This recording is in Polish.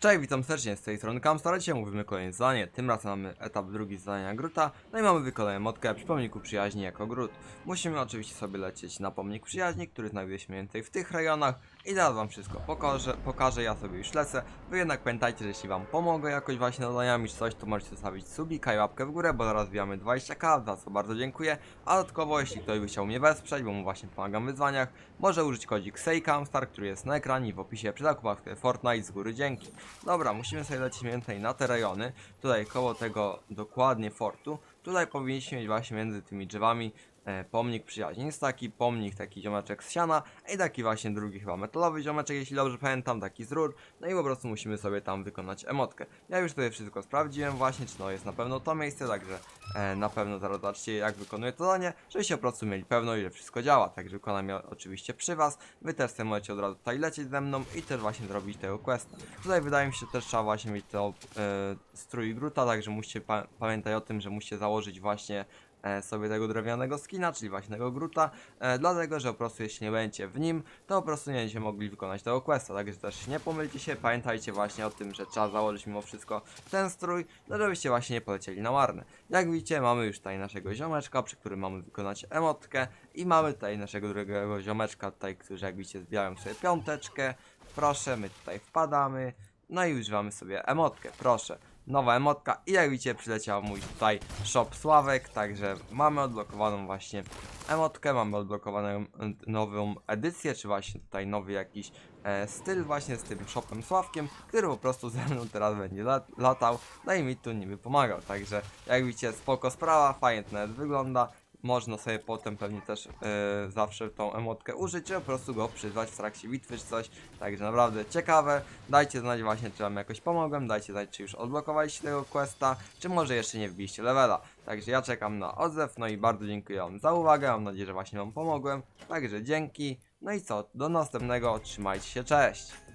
Cześć, witam serdecznie z tej strony Kamstar, dzisiaj mówimy kolejne zadanie, tym razem mamy etap drugi z zadania Gruta, no i mamy wykonanie motkę przy pomniku przyjaźni jako Grut. Musimy oczywiście sobie lecieć na pomnik przyjaźni, który znajduje się mniej więcej w tych rejonach i zaraz wam wszystko pokażę, pokażę, ja sobie już lecę. Wy jednak pamiętajcie, że jeśli wam pomogę jakoś właśnie zadaniami czy coś, to możecie zostawić subika i łapkę w górę, bo zaraz wbijamy 20k, za co bardzo dziękuję. A dodatkowo, jeśli ktoś by chciał mnie wesprzeć, bo mu właśnie pomagam w wyzwaniach, może użyć kodzik SEJKAMSTAR, który jest na ekranie i w opisie przy zakupach Fortnite z góry dzięki. Dobra, musimy sobie lecieć więcej na te rejony, tutaj koło tego dokładnie fortu. Tutaj powinniśmy mieć właśnie między tymi drzewami pomnik przyjaźni. Jest taki pomnik, taki ziomeczek z siana i taki właśnie drugi chyba metalowy ziomeczek, jeśli dobrze pamiętam, taki z rur. No i po prostu musimy sobie tam wykonać emotkę. Ja już sobie wszystko sprawdziłem właśnie, czy no jest na pewno to miejsce, także e, na pewno zaraz zobaczcie jak wykonuję to zadanie, żebyście po prostu mieli pewność, że wszystko działa. Także wykonam je oczywiście przy was. Wy też sobie możecie od razu tutaj lecieć ze mną i też właśnie zrobić tego questa. Tutaj wydaje mi się też trzeba właśnie mieć to e, strój gruta, także musicie pa pamiętać o tym, że musicie założyć właśnie e, sobie tego drewnianego skina, czyli właśnie tego gruta, e, dlatego, że po prostu jeśli nie będziecie w nim, to po prostu nie będziecie mogli wykonać tego questa, także też nie pomylcie się, pamiętajcie właśnie o tym, że trzeba założyć mimo wszystko ten strój, no żebyście właśnie nie polecieli na marne. Jak widzicie, mamy już tutaj naszego ziomeczka, przy którym mamy wykonać emotkę i mamy tutaj naszego drugiego ziomeczka tutaj, którzy jak widzicie zbijają sobie piąteczkę, proszę, my tutaj wpadamy, no i używamy sobie emotkę, proszę. Nowa emotka i jak widzicie przyleciał mój tutaj shop Sławek, także mamy odblokowaną właśnie emotkę, mamy odblokowaną e, nową edycję, czy właśnie tutaj nowy jakiś e, styl właśnie z tym shopem Sławkiem, który po prostu ze mną teraz będzie lat, latał, no i mi tu niby pomagał, także jak widzicie spoko sprawa, fajnie to nawet wygląda, można sobie potem pewnie też e, zawsze tą emotkę użyć, po prostu go przyzwać w trakcie bitwy czy coś. Także naprawdę ciekawe. Dajcie znać właśnie, czy wam jakoś pomogłem. Dajcie znać, czy już odblokowaliście tego questa, czy może jeszcze nie wbiliście levela. Także ja czekam na odzew, no i bardzo dziękuję wam za uwagę. Mam nadzieję, że właśnie wam pomogłem. Także dzięki. No i co, do następnego. Trzymajcie się, cześć!